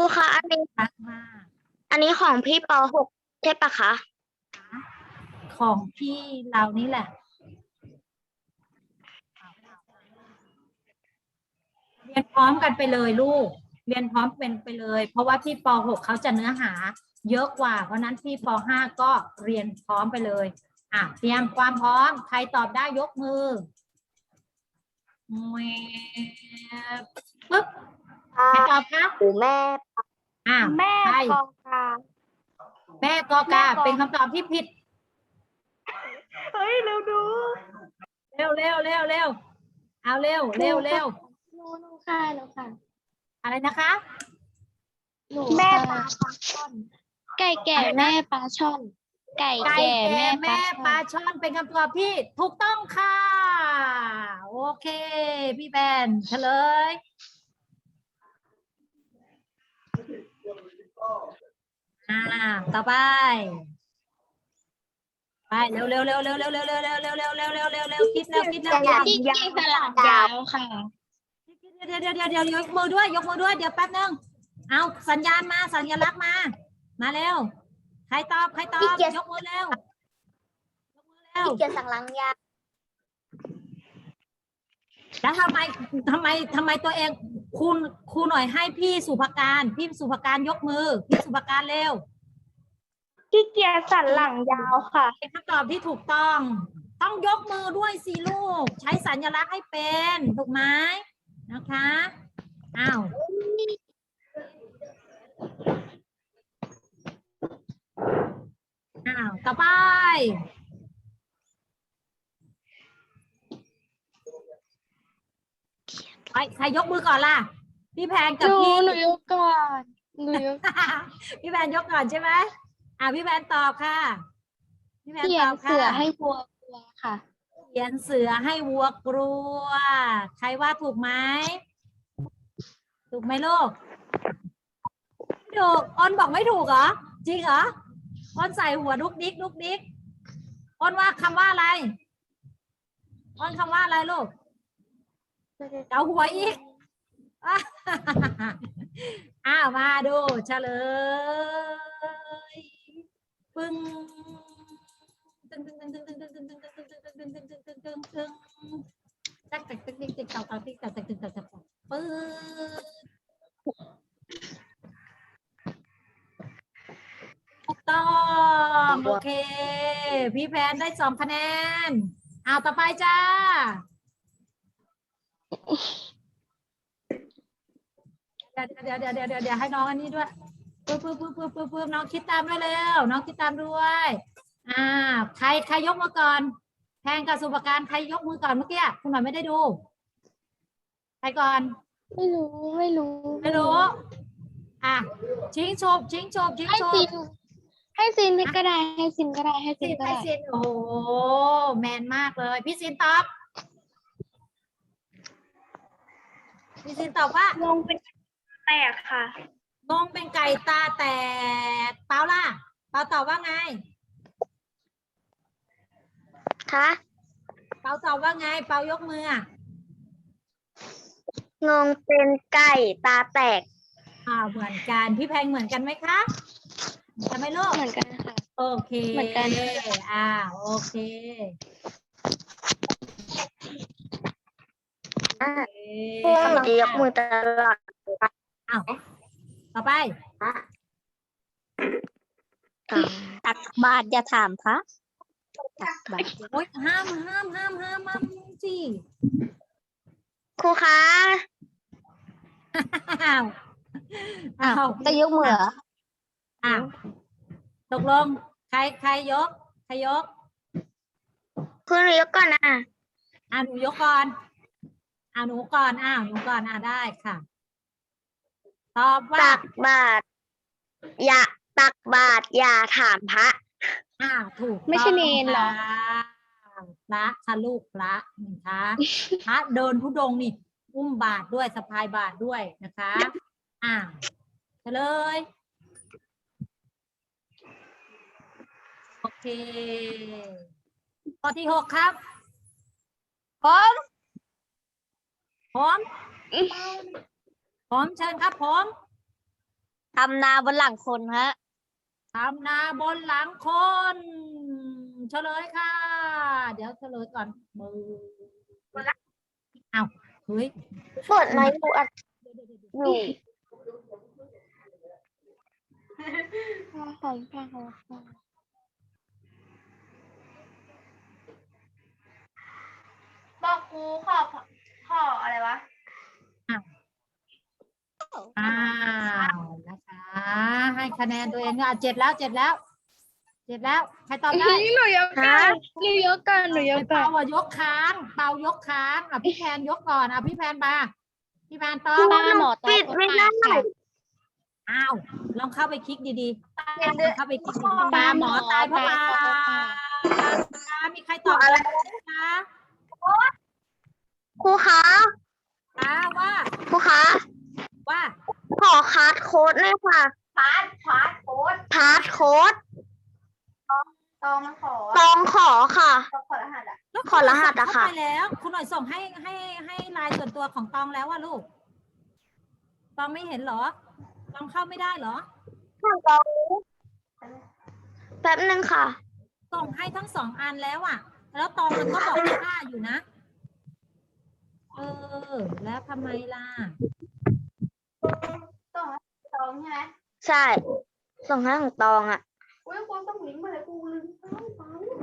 ครูคะอันนี้รักมาก อันนี้ของพี่ปหกใช่ปะคะของพี่เรานี่แหละ เรียนพร้อมกันไปเลยลูก เรียนพร้อมเป็นไปเลย เพราะว่าพี่ป .6 เขาจะเนื้อหา เยอะกว่า เพราะฉะนั้นพี่ป .5 ก็เรียนพร้อมไปเลยอะเตรียมความพร้อม ใครตอบได้ยกมือแหวบปึ๊บ ใครตอบคะหรือแม่อ่าแม่ใช่กองกาแม่กอกาแม่กอเป็นคำตอบที่ผิด เฮ้ยเร็วดูเร็วเร็วเร็วเร็วเอาเร็วเร็วเร็วหนูหนูค่ะหนูค่ะอะไรนะคะหนูแม่ปลาช่อน ไก่แก่แม่ปลาช่อน ไก่ไก่แก่แก่แม่ปแม่ลาปลาช่อนช่อนเป็นคำตอบที่ถูกต้องค่ะ โอเค พี่แบนเฉลย อ่า ต่อไป ไปเร็วเร็วเร็วเร็วเร็วเร็วเร็วเร็วเร็วเร็วเร็วเร็วเร็วเร็วคิดเร็วคิดเร็วคิดเร็วที่กินสลัดยาวค่ะ เดี๋ยวเดี๋ยวเดี๋ยวเดี๋ยวยกมือด้วย ยกมือด้วย เดี๋ยวแป๊บนึง เอาสัญญาณมาสัญลักษณ์มา มาเร็ว ใครตอบใครตอบ ยกมือเร็ว ยกมือเร็ว ที่เกียนสังลังยาแล้วทำไมทำไมทำไมตัวเอง คุณครูหน่อยให้พี่สุภการพี่สุภการยกมือ พี่สุภการเร็วที่เกียนสันหลังยาวค่ะ เป็นคำตอบที่ถูกต้อง ต้องยกมือด้วยสิลูก ใช้สัญลักษณ์ให้เป็นถูกไหมนะคะอ้าวอ้าวต่อไป ใครใครยกมือก่อนล่ะ พี่แพงหกับนูพี่ หนูยกก่อนหนูยก พี่แพนยกก่อนใช่ไหมอ่าพี่แพนตอบค่ะ พี่แพนเขียตนอบค่ะ เสือให้วัวกลัวค่ะ เขียนเสือให้วัวกลัว ใครว่าถูกไหม ถูกไหมลูกไม่ถูกอ้นบอกไม่ถูกเหรอ จริงเหรออ้นใส่หัวดุกดิกดุกดิกอ้นว่าคำว่าอะไรอ้นคำว่าอะไรลูก เกาหัวอีก อ้าวมาดูเฉลย ปึ้งตึงตึงตึงตึงตึงตึงตึงตึงตึงตึงตึงตึงตึงตึงตึงตึงตึงตักตักตึกติ๊กติ๊กตักตักติ๊กตักตักตักตักตักปึ๊ดถูกต้องโอเค พี่แพนได้สองคะแนนเอาต่อไปจ้า เดี๋ยวเดี๋ยวเดี๋ยวเดี๋ยวเดี๋ยวให้น้องอันนี้ด้วยปึ๊บปึ๊บปึ๊บปึ๊บปึ๊บปึ๊บน้องคิดตามด้วยเร็วน้องคิดตามด้วย อ่า ใครใครยกมือก่อนแพงกับสุปการใครยกมือก่อนเมื่อกี้คุณหน่อยไม่ได้ดูใครก่อน ไม่รู้ไม่รู้ไม่รู้ อะชิงโฉบชิงโฉบชิงให้โฉซิบนให้ซินก็ได้ให้ซินก็ได้ให้ซิสินนก็ไปได้สินโอ้โหแมนมากเลย พี่สินตอบ พี่สินตอบว่างงเป็นแตกค่ะงงเป็นไก่ตาแตกเปล่าล่ะเปล่าตอบว่าไงคะเปาตอบว่าไง เปายกมืออะงงเป็นไก่ตาแตกอ่าเหมือนกันพี่แพงเหมือนกันไหมคะจะไหม่ลูกเหมือนกันค่ะ โอเคเหมือนกัน อ่าโอเค อ่าโอเคพวกหนูจะยกมือตลอดอ้าวต่อไป ตักบาทอย่าถามพระตักบาทโอ๊ยห้ามห้ามห้ามห้ามห้ามสิครูคะอ้าวอ้าวจะยกมือเหรออ้าวตกลง ใครใครยก ใครยกคุณยกก่อนนะอ่าหนูยกก่อน อ่าหนูก่อนอ้าวหนูก่อนอ่าได้ค่ะ ตอบว่าตักบาทอย่าตักบาทอย่าถามพระ อ้าวถูกไม่ใช่ต้องเนรเหรอค่ะพระค่ะลูกพระนะคะพระเดินทุดงค์นี่อุ้มบาทด้วยสะพายบาทด้วยนะคะอ้าวเฉลยโอเคข้อที่หกครับผม พร้อมพร้อมเชิญครับพร้อมทำนาบนหลังคนฮะทำนาบนหลังคน เฉลยค่ะ เดี๋ยวเฉลยก่อนมือเอาเฮ้ยเปิดไมค์ดูอัดอยู่ของข้าวบอกครูขอ ขออะไรวะ อ้าวนะคะ ให้คะแนนตัวเองอะเจ็ดแล้วเจ็ดแล้วเจ็ดแล้วใครตอบได้ หนูยกกันหนูยกกันหนูยกกัเป่านอะยกค้าง เป่ายกค้างอะพี่แพนยกก่อนอะพี่แพนมาพี่แพนตอบป้าหมอตาปิดไม่ได้ อ้าวลองเข้าไปคลิกดีๆลองเข้าไปคลิกดีๆปลาหมอตายเพราะปลาปลามีใครตอบอะไรคะ ครูคะปลาว่าครูคะว่าขอคาร์ดโค้ดหน่อยค่ะคาร์ดคาร์ดโค้ดคาร์ดโค้ดตองขอตองขอค่ะขอรหัสอะแล้วขอรหัสอะค่ะ เข้าไปแล้วคุณหน่อยส่งให้ให้ให้ไลน์ส่วนตัวของตองแล้วว่าลูก ตองไม่เห็นเหรอ ตองเข้าไม่ได้เหรอ แป๊บนึงค่ะ ส่งให้ทั้งสองอันแล้วอะแล้วตองมันก็บอกค่าอยู่นะ เออ แล้วทำไมล่ะตองตองใช่ไหมใช่ส่งให้ของตองอะ อุ้ยครูต้องลิงก์มาเลยครูลืมเต้าเปล่าลืม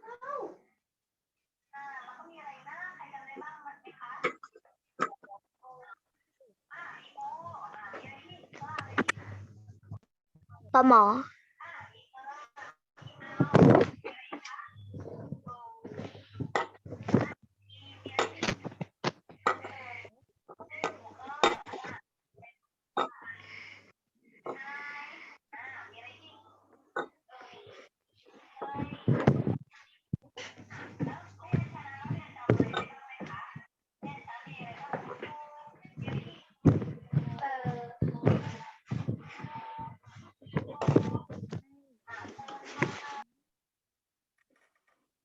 เต้าปอหมอ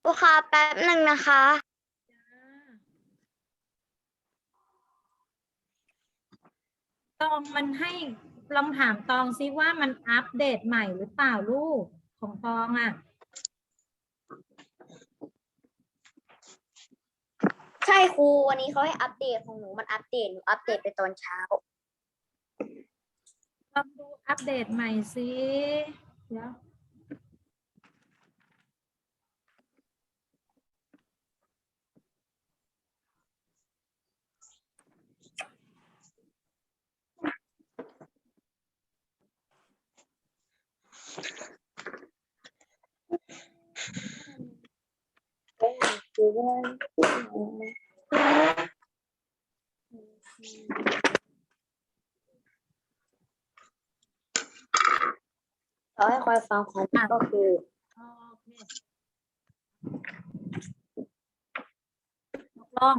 ลูกค้าแป๊บหนึ่งนะคะ ตองมันให้ลองถามตองซิว่ามันอัปเดตใหม่หรือเปล่าลูกของตองอะ ใช่ครูวันนี้เขาให้อัปเดตของหนูมันอัปเดตหนูอัปเดตไปตอนเช้า ลองดูอัปเดตใหม่สิเดี๋ยว เราให้คอยฟังของมันก็คือโอเคตกลง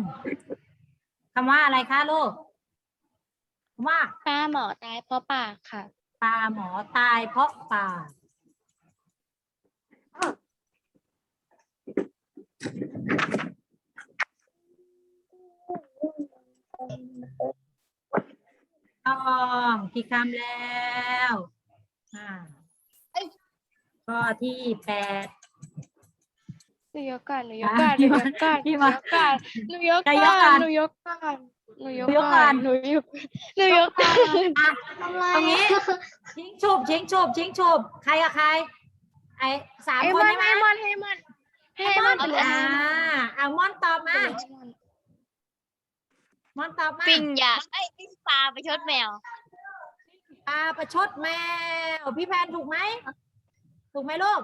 คำว่าอะไรคะลูกคำว่าป้าหมอตายเพราะปากค่ะ ปลาหมอตายเพราะปาก ต้องกี่คำแล้วอ่าข้อที่แปด หนูยกกันหนูยกกันหนูยกกันพี่หนูมายกกันหนูยกใครกัยกกันนหนูยกกันหนูยกยกกักันนหนูยกหนูยกกันอะตรงนี้ ชิงฉุบชิงฉุบชิงฉุบใครกับใคร ไอ้สามให้คนมันใช่ไหมให้มันให้มันให้มันไปเลยอ่าเอาม่อนตอบมาม่อน ตอบมาปิ่งยาไอ้ปิ้งปลาไปชดแมว ปลาประชดแมว พี่แพนถูกไหม ถูกไหมลูก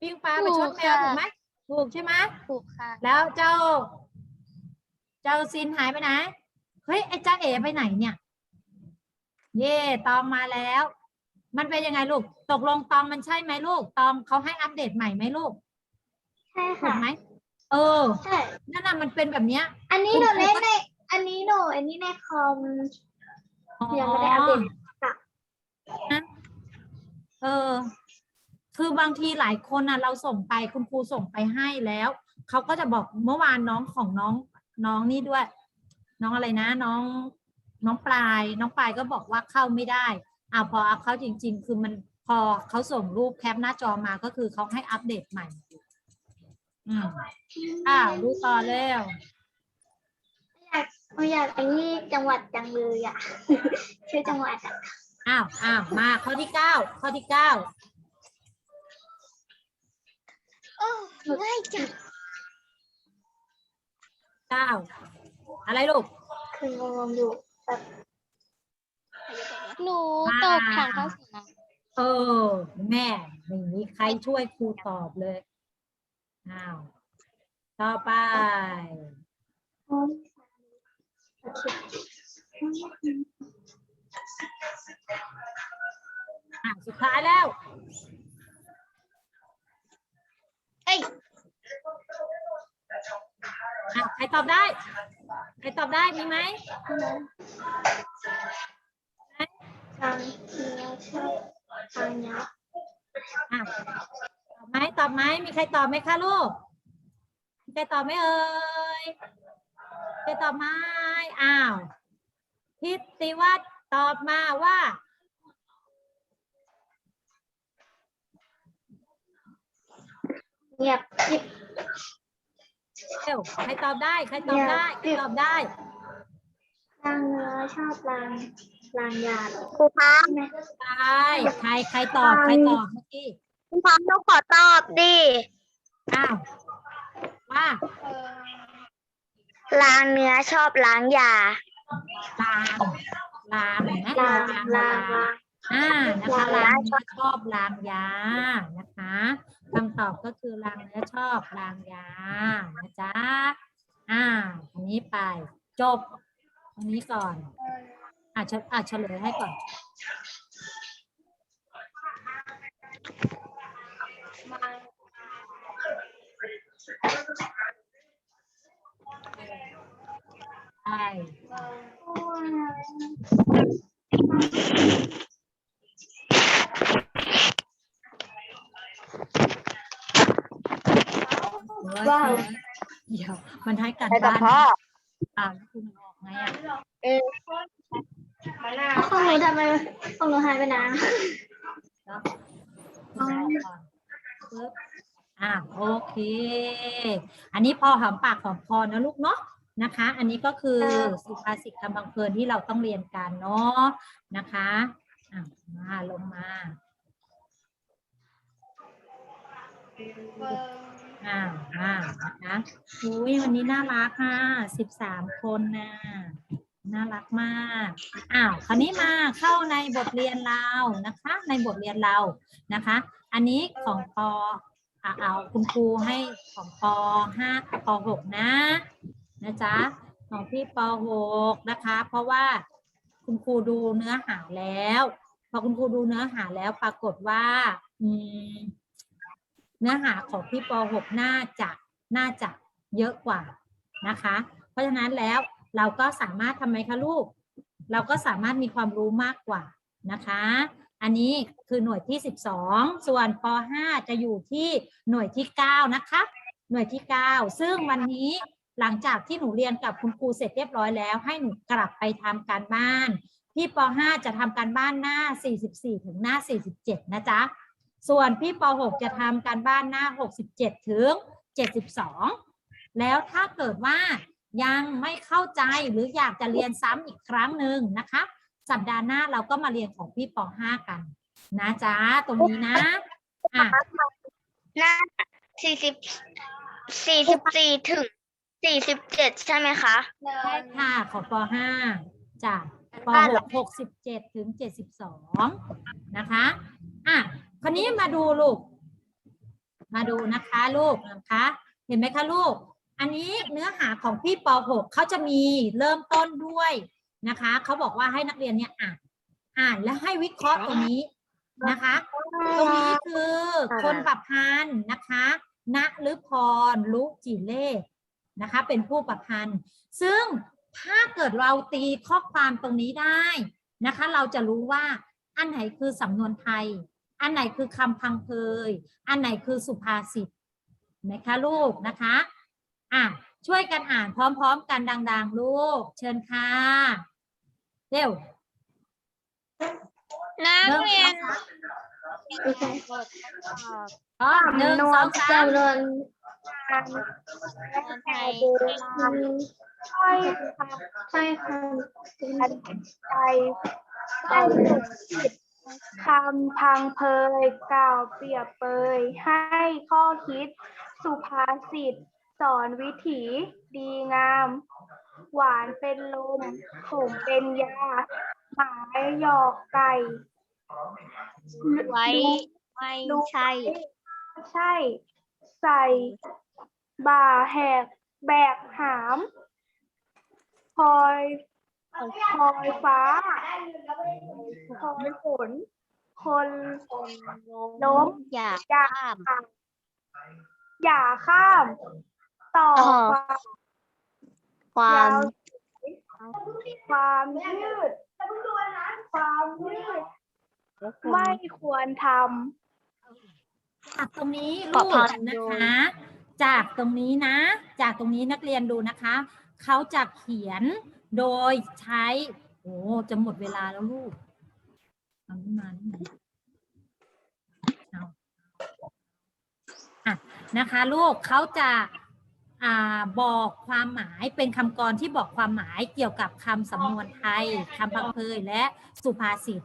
ปิ้งปลาประชดแมวถูกค่ะถูกไหม ถูกใช่ไหม ถูกค่ะ แล้วเจ้า เจ้าซินหายไปไหน เฮ้ย ไอ้จ้าเอ๋ไปไหนเนี่ย เย่ตองมาแล้ว มันเป็นยังไงลูก ตกลงตองมันใช่ไหมลูก ตองเขาให้อัปเดตใหม่ไหมลูก ใช่ถูค่ะ กไหม เออ ใช่ นั่นน่ะมันเป็นแบบเนี้ย อันนี้หนูเล่นใน อันนี้หนูอันนี้ในคอมยังไม่ได้อัปเดตนะเออ คือบางทีหลายคนน่ะ เราส่งไปคุณครูส่งไปให้แล้ว เขาก็จะบอกเมื่อวานน้องของน้องน้องนี่ด้วย น้องอะไรนะ น้อง น้องปลาย น้องปลายก็บอกว่าเข้าไม่ได้อ่าพอเอาเข้าจริง ๆ คือมันพอเขาส่งรูปแคปหน้าจอมาก็คือเขาให้อัปเดตใหม่ อืมอ่าดูต่อเร็ว อยากอยากไปที่จังหวัดจังเลยอะ ชื่อจังหวัดอะอ้าวอ้าวมาข้อที่เก้าข้อที่เก้าโอ้ง่ายจังเก้าอะไรลูกคืองงๆอยู่แบบหนูตกถังข้าวสารเออ แม่ไม่มีใครช่วยครูตอบเลยอ้าวต่อไป อะสุดท้ายแล้วเอ้ยอะใครตอบได้ ใครตอบได้มีไหมทางเนื้อชอบทางเนื้ออะตอบไหมตอบไหมมีใครตอบไหมคะลูกมีใครตอบไหมเอ่ย ใครตอบไหมอ้าวพิติวัตรตอบมาว่า เงียบกิ๊บเร็วใครตอบได้ใครตอบได้ใครตอบได้ทางเนื้อชอบรางรางยาเหรอครูพังใช่ใครใครตอบใครตอบเมื่อกี้ครูพังต้องขอตอบดิอ้าวว่า รางเนื้อชอบล้างยา ลางลางเห็นไหมลางลางลางลางอ่านะคะลาลางเนื้อชอบลางยานะคะคำตอบก็คือลางเนื้อชอบลางยานะจ๊ะอ่าอันนี้ไปจบอันนี้ก่อนอะเฉอะเฉลยให้ก่อน ใช่ว้าวเดี๋ยวมันให้กันไปกับบ้านพ่ออ่านคุณออกไงอะเออของหนูทำไมของหนูหายไปนานเนาะคุณออกก่อนปึ๊บอ่าโอเค อันนี้พอหอมปากหอมคอนะลูกเนาะ นะคะ อันนี้ก็คือสุภาษิตคำบังเพลินที่เราต้องเรียนกันเนาะนะคะอะมาลงมาอ่าอ่านะคะอุ้ยวันนี้น่ารักค่ะสิบสามคนนะน่ารักมากอ้าวคราวนี้มาเข้าในบทเรียนเรานะคะ ในบทเรียนเรานะคะ อันนี้ของปอะเอาคุณครูให้ของปห้าปหกนะ นะจ๊ะของพี่ปหกนะคะ เพราะว่าคุณครูดูเนื้อหาแล้ว พอคุณครูดูเนื้อหาแล้วปรากฏว่าอืเนื้อหาของพี่ป .6 น่าจะน่าจะเยอะกว่านะคะ เพราะฉะนั้นแล้วเราก็สามารถทำไมคะลูก เราก็สามารถมีความรู้มากกว่านะคะ อันนี้คือหน่วยที่ 12 ส่วนป .5 จะอยู่ที่หน่วยที่ 9 นะคะ หน่วยที่ 9 ซึ่งวันนี้ หลังจากที่หนูเรียนกับคุณครูเสร็จเรียบร้อยแล้ว ให้หนูกลับไปทำการบ้าน พี่ป .5 จะทำการบ้านหน้า 44 ถึงหน้า 47 นะจ๊ะ ส่วนพี่ป .6 จะทำการบ้านหน้า 67 ถึง 72 แล้วถ้าเกิดว่ายังไม่เข้าใจหรืออยากจะเรียนซ้ำอีกครั้งหนึ่งนะคะ สัปดาห์หน้าเราก็มาเรียนของพี่ป .5 กัน นะจ๊ะ ตรงนี้นะอะหน้าสี่สิบสี่สิบสี่ถึง สี่สิบเจ็ดใช่ไหมคะ ใช่ค่ะของป .5 จ้ะป .6 67ถึง72นะคะอะคราวนี้มาดูลูก มาดูนะคะลูกนะคะ เห็นไหมคะลูก อันนี้เนื้อหาของพี่ป .6 เขาจะมีเริ่มต้นด้วยนะคะเขาบอกว่าให้นักเรียนเนี่ยอ่านอ่านและให้วิเคราะห์ตรงนี้นะคะ ตรงนี้คือคนประพันธ์นะคะณฤพรลุจิเลศ นะคะ เป็นผู้ประพันธ์ ซึ่งถ้าเกิดเราตีข้อความตรงนี้ได้นะคะ เราจะรู้ว่าอันไหนคือสำนวนไทย อันไหนคือคำพังเพย อันไหนคือสุภาษิตนะคะลูกนะคะอะช่วยกันอ่านพร้อมๆ กันดัง ๆ ลูก เชิญค่ะเร็วนักเรียนอ๋อหนึ่งสองสาม จำนวนไทยใช่ค่ะใช่ค่ะใจใจคำพังเพยกล่าวเปรียบเปย ให้ข้อคิด สุภาษิต สอนวิถีดีงาม หวานเป็นลมขมเป็นยา หมายหยอกไก่ ไว้ไม่ใช่ ใช่ ใส่ บ่าแหก แบกหามพลอยพลอยฟ้าพลอยฝนคนล้มอย่าอย่าข้ามอย่าข้าม ต่อต่อความความความยืด ความยืด ไม่ควรท จากตรงนี้ขอลูกพักนะคะ จากตรงนี้นะ จากตรงนี้นักเรียนดูนะคะ เขาจะเขียนโดยใช้โอ้จะหมดเวลาแล้วลูกเอานี่มานี่มาเอาอะนะคะ ลูกเขาจะอ่าบอกความหมายเป็นคำกรที่บอกความหมายเกี่ยวกับคำสำนวนไทยคำพังเพยและสุภาษิต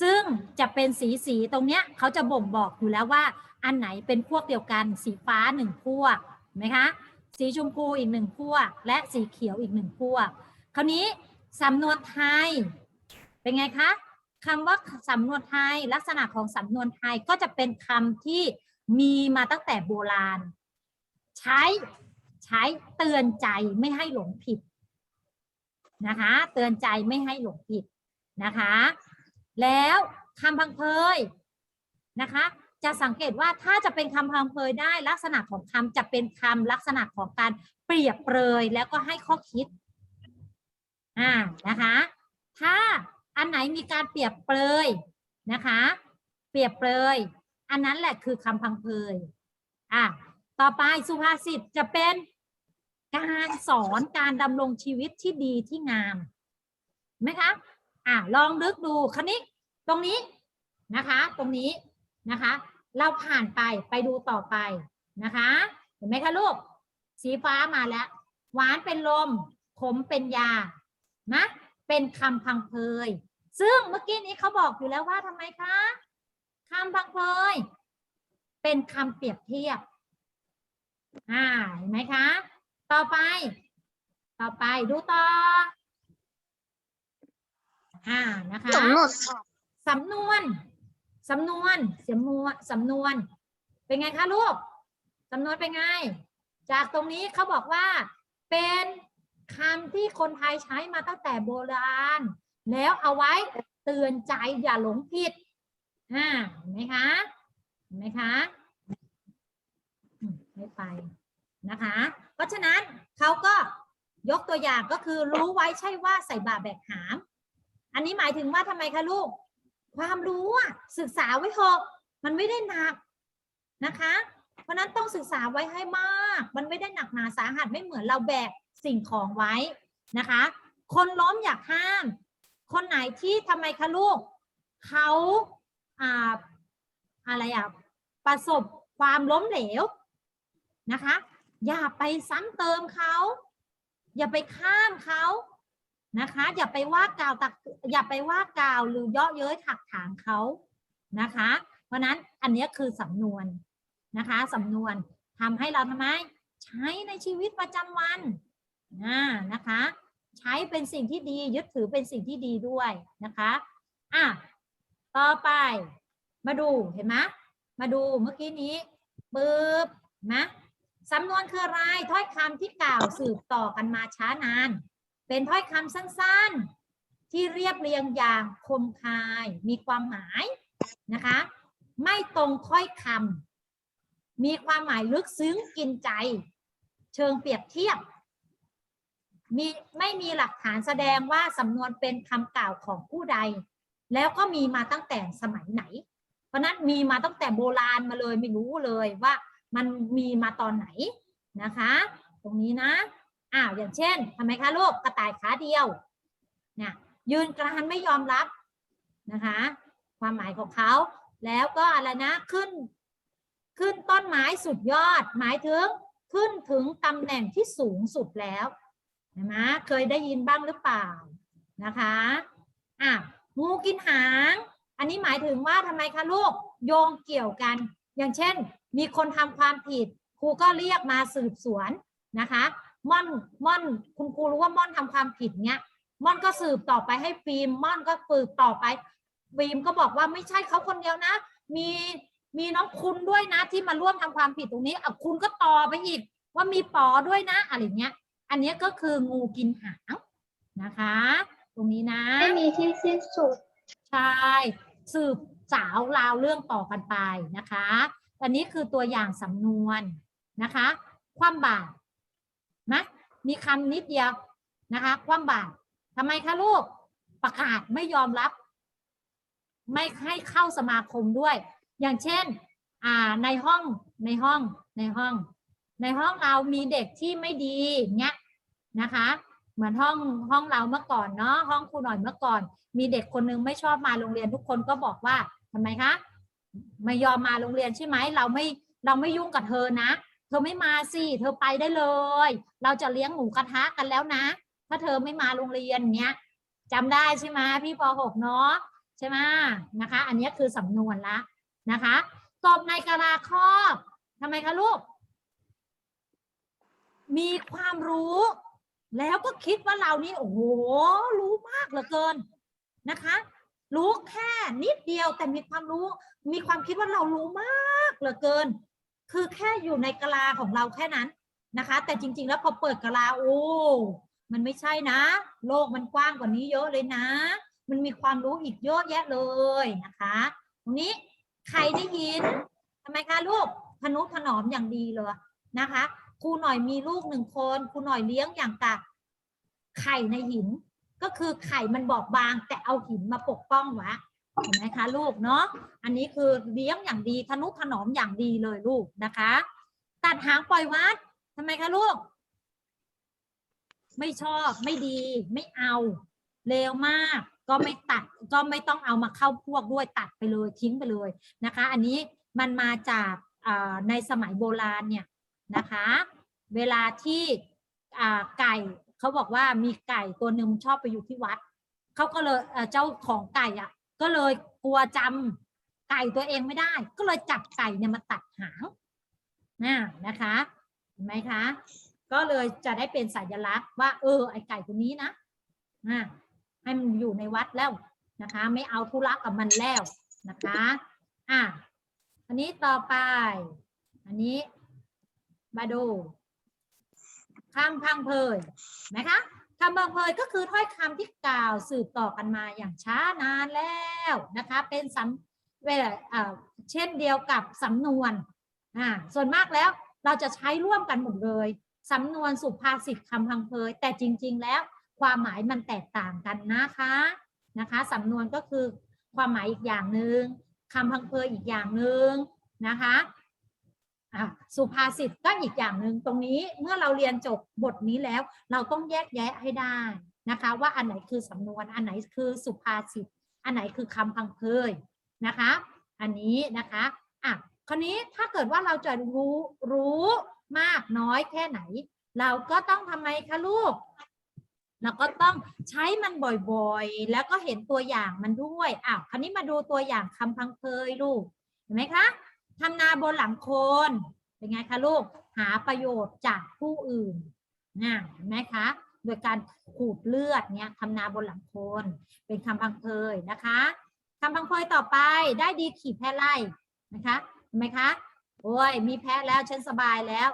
ซึ่งจะเป็นสีสีตรงเนี้ยเขาจะบ่งบอกอยู่แล้วว่า อันไหนเป็นพวกเดียวกัน สีฟ้าหนึ่งพวกเห็นไหมคะสีชมพูอีกหนึ่งพวก และสีเขียวอีกหนึ่งพวก คราวนี้สำนวนไทยเป็นไงคะคำว่าสำนวนไทยลักษณะของสำนวนไทยก็จะเป็นคำที่มีมาตั้งแต่โบราณ ใช้ใช้เตือนใจไม่ให้หลงผิดนะคะ เตือนใจไม่ให้หลงผิดนะคะ แล้วคำพังเพยนะคะ จะสังเกตว่าถ้าจะเป็นคำพังเพยได้ลักษณะของคำจะเป็นคำลักษณะของการเปรียบเปรยแล้วก็ให้ข้อคิดอ่านะคะ ถ้าอันไหนมีการเปรียบเปรยนะคะ เปรียบเปรยอันนั้นแหละคือคำพังเพยอะต่อไปสุภาษิตจะเป็นการสอนการดำรงชีวิตที่ดีที่งามไหมคะอะลองนึกดูคันนี้ตรงนี้นะคะ ตรงนี้ นะคะ เราผ่านไปไปดูต่อไปนะคะ เห็นไหมคะลูก สีฟ้ามาแล้ว หวานเป็นลม ขมเป็นยา นะ เป็นคำพังเพย ซึ่งเมื่อกี้นี้เขาบอกอยู่แล้วว่าทำไมคะคำพังเพย เป็นคำเปรียบเทียบ อ่า เห็นไหมคะ ต่อไป ต่อไปดูต่อ อ่า นะคะสมมติสำนวน สำนวนสำนวนสำนวน เป็นไงคะลูกสำนวนเป็นไง จากตรงนี้เขาบอกว่า เป็นคำที่คนไทยใช้มาตั้งแต่โบราณ แล้วเอาไว้เตือนใจอย่าหลงผิดอ่าเห็นไหมคะเห็นไหมคะไม่ไปนะคะ เพราะฉะนั้นเขาก็ยกตัวอย่างก็คือรู้ไว้ใช่ว่าใส่บาแบกหาม อันนี้หมายถึงว่าทำไมคะลูก ความรู้อะศึกษาไว้เถอะมันไม่ได้หนักนะคะ เพราะนั้นต้องศึกษาไว้ให้มาก มันไม่ได้หนักหนาสาหัสไม่เหมือนเราแบกสิ่งของไว้นะคะ คนล้มอยากห้าม คนไหนที่ทำไมคะลูกเขาอ่าอะไรอะประสบความล้มเหลวนะคะ อย่าไปซ้ำเติมเขา อย่าไปข้ามเขา นะคะ อย่าไปว่ากล่าวตักอย่าไปว่ากล่าวหรือเยาะเย้ยถักถางเขานะคะ เพราะนั้นอันนี้คือสำนวนนะคะสำนวนทำให้เราทำไม ใช้ในชีวิตประจำวันอ่านะคะ ใช้เป็นสิ่งที่ดียึดถือเป็นสิ่งที่ดีด้วยนะคะอะต่อไป มาดูเห็นไหมมาดูเมื่อกี้นี้ปึ๊บนะสำนวนคืออะไรถ้อยคำที่กล่าวสืบต่อกันมาช้านาน เป็นถ้อยคำสั้นๆ ที่เรียบเรียงอย่างคมคายมีความหมายนะคะ ไม่ตรงถ้อยคำมีความหมายลึกซึ้งกินใจ เชิงเปรียบเทียบมีไม่มีหลักฐานแสดงว่าสำนวนเป็นคำกล่าวของผู้ใด แล้วก็มีมาตั้งแต่สมัยไหน เพราะนั้นมีมาตั้งแต่โบราณมาเลยไม่รู้เลยว่ามันมีมาตอนไหนนะคะ ตรงนี้นะ อ้าวอย่างเช่นทำไมคะลูกกระต่ายขาเดียวนี่ยยืนกรานไม่ยอมรับนะคะ ความหมายของเขา แล้วก็อะไรนะขึ้น ขึ้นต้นไม้สุดยอด หมายถึงขึ้นถึงตำแหน่งที่สูงสุดแล้วเห็นไหมเคยได้ยินบ้างหรือเปล่านะคะอะงูกินหาง อันนี้หมายถึงว่าทำไมคะลูกโยงเกี่ยวกัน อย่างเช่น มีคนทำความผิดครูก็เรียกมาสืบสวนนะคะ ม่อนม่อนคุณครูรู้ว่าม่อนทำความผิดเนี้ยม่อนก็สืบต่อไปให้ฟิล์มม่อนก็สืบต่อไปฟิล์มก็บอกว่าไม่ใช่เขาคนเดียวนะ มีมีน้องคุณด้วยนะที่มาร่วมทำความผิดตรงนี้อะคุณก็ต่อไปอีก ว่ามีปอด้วยนะอะไรเงี้ย อันเนี้ยก็คืองูกินหางนะคะ ตรงนี้นะไม่มีที่สิ้นสุดใช่สืบสาวราวเรื่องต่อกันไปนะคะ อันนี้คือตัวอย่างสำนวนนะคะ ความบาตร นะ มีคำนิดเดียวนะคะ ความบาตรทำไมคะลูกประกาศไม่ยอมรับ ไม่ให้เข้าสมาคมด้วย อย่างเช่น อ่าในห้องในห้องในห้อง ในห้องเรามีเด็กที่ไม่ดีเงี้ยนะคะ เหมือนห้องห้องเราเมื่อก่อนเนาะห้องครูหน่อยเมื่อก่อน มีเด็กคนนึงไม่ชอบมาโรงเรียนทุกคนก็บอกว่าทำไมคะไม่ยอมมาโรงเรียนใช่ไหมเราไม่เราไม่ยุ่งกับเธอนะ เธอไม่มาสิเธอไปได้เลย เราจะเลี้ยงหมูกระทะกันแล้วนะ ถ้าเธอไม่มาโรงเรียนเนี้ยจำได้ใช่ไหมพี่ป .6 เนาะใช่ไหมนะคะ อันนี้คือสำนวนละนะคะตอบในกาลาครอบทำไมคะลูก มีความรู้ แล้วก็คิดว่าเรานี่โอ้โหรู้มากเหลือเกินนะคะ รู้แค่นิดเดียวแต่มีความรู้ มีความคิดว่าเรารู้มากเหลือเกิน คือแค่อยู่ในกะลาของเราแค่นั้นนะคะ แต่จริง ๆ แล้วพอเปิดกะลาโอ้มันไม่ใช่นะ โลกมันกว้างกว่านี้เยอะเลยนะ มันมีความรู้อีกเยอะแยะเลยนะคะ ตรงนี้ใครได้ยินทำไมคะลูกพนุถนอมอย่างดีเลยนะคะครูหน่อยมีลูกหนึ่งคนครูหน่อยเลี้ยงอย่างกับไข่ในหิน ก็คือไข่มันบอบบาง แต่เอาหินมาปกป้องไว้ เห็นไหมคะลูกเนาะอันนี้คือเลี้ยงอย่างดีทนุถนอมอย่างดีเลยลูกนะคะ ตัดหางปล่อยวัดทำไมคะลูก ไม่ชอบไม่ดี ไม่เอาเลวมาก ก็ไม่ตัดก็ไม่ต้องเอามาเข้าพวกด้วยตัดไปเลยทิ้งไปเลยนะคะ อันนี้มันมาจากในสมัยโบราณเนี่ยนะคะ เวลาที่ไก่เขาบอกว่ามีไก่ตัวหนึ่งชอบไปอยู่ที่วัดเขาก็เลยเอ่อเจ้าของไก่อะ ก็เลยกลัวจำไก่ตัวเองไม่ได้ ก็เลยจับไก่เนี่ยมาตัดหางนะนะคะเห็นไหมคะ ก็เลยจะได้เป็นสัญลักษณ์ว่า เออ ไอไก่ตัวนี้นะอะให้มันอยู่ในวัดแล้วนะคะ ไม่เอาธุระกับมันแล้วนะคะอะอันนี้ต่อไป อันนี้มาดูคำพังเพยนะคะ คำพังเพยก็คือถ้อยคำที่กล่าวสืบต่อกันมาอย่างช้านานแล้วนะคะ เป็นสำเวลาเช่นเดียวกับสำนวนอ่าส่วนมากแล้วเราจะใช้ร่วมกันหมดเลยสำนวนสุภาษิตคำพังเพยแต่จริง ๆ แล้วความหมายมันแตกต่างกันนะคะนะคะสำนวนก็คือความหมายอีกอย่างหนึ่งคำพังเพยอีกอย่างหนึ่งนะคะ สุภาษิตก็อีกอย่างหนึ่งตรงนี้เมื่อเราเรียนจบบทนี้แล้ว เราต้องแยกแยะให้ได้นะคะ ว่าอันไหนคือสำนวนอันไหนคือสุภาษิตอันไหนคือคำพังเพยนะคะ อันนี้นะคะอะคราวนี้ถ้าเกิดว่าเราจะรู้รู้มากน้อยแค่ไหน เราก็ต้องทำไมคะลูกเราก็ต้องใช้มันบ่อยๆ แล้วก็เห็นตัวอย่างมันด้วยอ้าวคราวนี้มาดูตัวอย่างคำพังเพยลูกเห็นไหมคะ ทำนาบนหลังโคนเป็นไงคะลูกหาประโยชน์จากผู้อื่นนะเห็นไหมคะโดยการขูดเลือดเนี่ยทำนาบนหลังโคนเป็นคำพังเพยนะคะคำพังเพยต่อไปได้ดีขี่แพะไล่นะคะเห็นไหมคะโอ้ยมีแพะแล้วฉันสบายแล้ว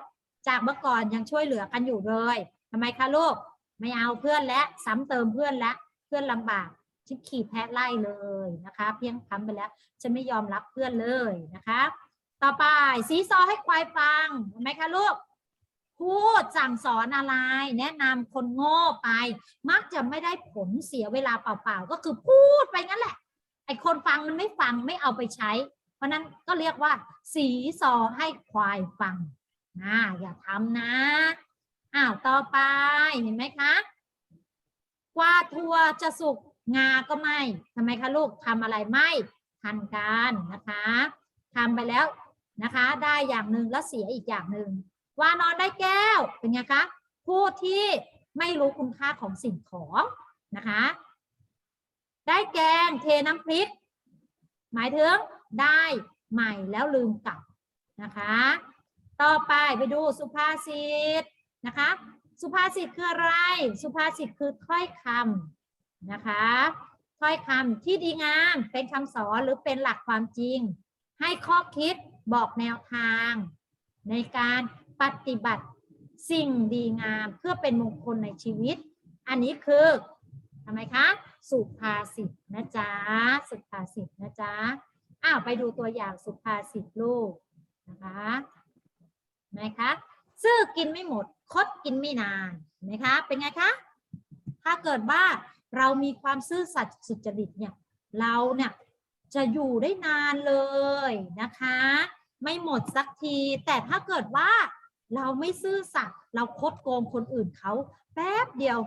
จากเมื่อก่อนยังช่วยเหลือกันอยู่เลยทำไมคะลูกไม่เอาเพื่อนและซ้ำเติมเพื่อนและเพื่อนลำบากฉันขี่แพะไล่เลยนะคะ เพียงคำไปแล้วฉันไม่ยอมรับเพื่อนเลยนะคะ ต่อไปซีซอให้ควายฟังเห็นไหมคะลูก พูดสั่งสอนอะไร แนะนำคนโง่ไป มักจะไม่ได้ผลเสียเวลาเปล่าๆ ก็คือพูดไปงั้นแหละ ไอคนฟังมันไม่ฟังไม่เอาไปใช้ เพราะนั้นก็เรียกว่า สีซอให้ควายฟังนะอย่าทำนะอ้าวต่อไปเห็นไหมคะกว่าทัวจะสุกงาก็ไม่ทำไมคะลูกทำอะไรไม่ทันกันนะคะทำไปแล้ว นะคะ ได้อย่างหนึ่งแล้วเสียอีกอย่างหนึ่งวานอนได้แก้วเป็นไงคะผู้ที่ไม่รู้คุณค่าของสิ่งของนะคะ ได้แกงเทน้ำพริก หมายถึงได้ใหม่แล้วลืมกลับนะคะ ต่อไปไปดูสุภาษิตนะคะ สุภาษิตคืออะไร สุภาษิตคือถ้อยคำนะคะ ถ้อยคำที่ดีงามเป็นคำสอนหรือเป็นหลักความจริง ให้ข้อคิด บอกแนวทางในการปฏิบัติสิ่งดีงามเพื่อเป็นมงคลในชีวิต อันนี้คือทำไมคะ สุภาษิตนะจ๊ะ สุภาษิตนะจ๊ะ อ้าวไปดูตัวอย่างสุภาษิตลูกนะคะไหมคะซื่อกินไม่หมด คดกินไม่นานนไหมคะ เป็นไงคะ ถ้าเกิดว่าเรามีความซื่อสัตย์สุจริตเนี่ย เราเนี่ยจะอยู่ได้นานเลยนะคะ ไม่หมดสักที แต่ถ้าเกิดว่าเราไม่ซื่อสัตย์เราคดโกงคนอื่นเขาแป๊บเดียว